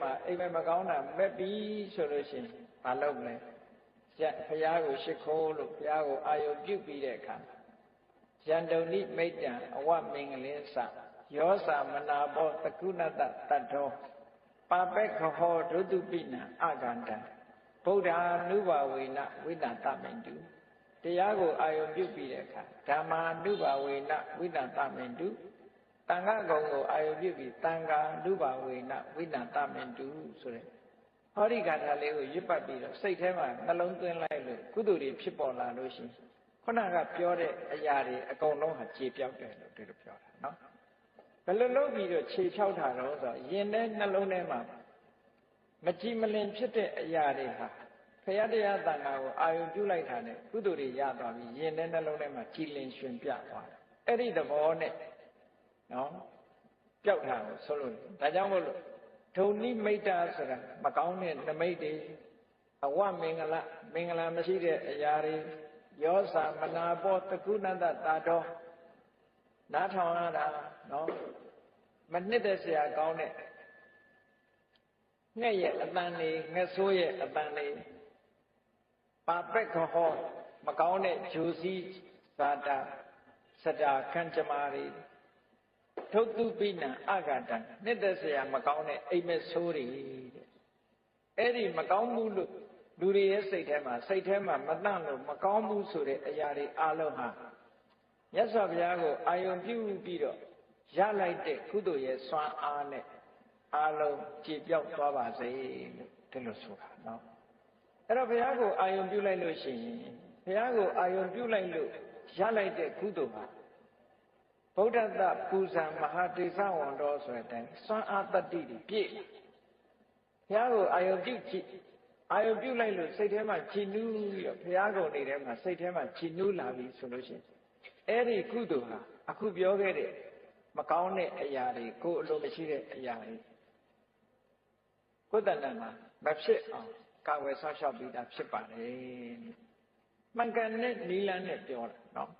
မှာအိမ်မက်မကောင်းတာမက်ပြီးဆိုလို့ရှိရင်မလုပ်လဲဘုရားကိုရှိခိုးလို့ဘုရားကိုအာယုပြုပြီးတဲ့အခါယန္တုန်ိမိတ်တံအဝမင်္ဂလင်းစယောစာမနာဘောတကုဏတတတ္ထောပါပက္ခဟောဒုတုပိနံအကန္တံဗုဒ္ဓ ानु ဘာဝေနဝိတတမင်တုတရားကိုအာယုပြုပြီးတဲ့အခါဓမ္မာနုဘာဝေနဝိတတမင်တု တန်ခါကုံကိုအာယုပြုပြီးတန်ခါနုဘာဝေနဝိတတမင်တုဆိုတဲ့ဟောဒီဂါထာလေးကိုရွတ်ပတ်ပြီးတော့စိတ်ထဲမှာနှလုံးသွင်းလိုက်လို့ကုသိုလ်တွေဖြစ်ပေါ်လာလို့ရှိရင်ခုနကပြောတဲ့အရာတွေအကုန်လုံးဟာခြေပြောက်တယ်လို့ဒီလိုပြောတာနော်ဘယ်လိုလုပ်ပြီးတော့ခြေဖြောက်တာတော့ဆိုရင်ထဲနှလုံးထဲမှာမကြည်မလင်ဖြစ်တဲ့အရာတွေဟာဖရာတရားတန်ခါကိုအာယုပြုလိုက်တာနဲ့ကုသိုလ်တွေရသွားပြီးရင်ထဲနှလုံးထဲမှာကြည်လင်ရှင်ပြသွားတယ်အဲ့ဒီသဘောနဲ့ နော်ပျောက်တာကိုဆိုလို့ဒါကြောင့်မို့လို့ဒုံနိမိတ်တာဆိုတာမကောင်းတဲ့နမိတ်တွေအဝမင်္ဂလမင်္ဂလာမရှိတဲ့အရာတွေရောစာမနာဘောတကုဏတတာတော်နားထောင်ရတာနော်မနှစ်သက်စရာကောင်းတဲ့ငှက်ရဲ့အတန်လေးငှက်ဆိုးရဲ့အတန်လေးပါပက်ခဟောမကောင်းတဲ့ဂျူစီသာတာစတာခံကြမာတွေ ဒုတ်တုပိဏအဂတံနှစ်သက်စရာမကောင်းတဲ့အိမ်မက်ဆိုးတွေတဲ့အဲ့ဒီမကောင်းမှုလို့လူတွေရဲ့စိတ်ထဲမှာစိတ်ထဲမှာမတန့်လို့မကောင်းမှုဆိုတဲ့အရာတွေအလုံးဟာမြတ်စွာဘုရားကိုအာယုံပြုပြီးတော့ရလိုက်တဲ့ကုသိုလ်ရဲ့စွမ်းအားနဲ့အလုံးကြည်ပြောက်သွားပါစေလို့ဒီလိုဆိုတာနော်အဲ့တော့ဘုရားကိုအာယုံပြုလိုက်လို့ရှိရင်ဘုရားကိုအာယုံပြုလိုက်လို့ရလိုက်တဲ့ကုသိုလ်ဟာ ဗုဒ္ဓတပူဇံမဟာတေဇဝန္တောဆိုတဲ့အတိုင်းစွမ်းအားတတ္တိတွေပြည့်ဘုရားကိုအာယုံပြုကြည့်အာယုပြုလိုက်လို့စိတ်ထဲမှာချီနူးပြီးတော့ဘုရားကုံနေထဲမှာစိတ်ထဲမှာချီနူးလာပြီဆိုလို့ရှိရင်အဲ့ဒီကုသိုလ်ဟာအခုပြောခဲ့တဲ့မကောင်းတဲ့အရာတွေကိုအလိုမရှိတဲ့အရာတွေကိုယ်တဏ္ဍာမှာမဖြစ်အောင်ကာဝယ်ဆောက်ရှောက်ပြီးသားဖြစ်ပါတယ်မှန်ကန်တဲ့နီလန်းနဲ့ပြောတာနော်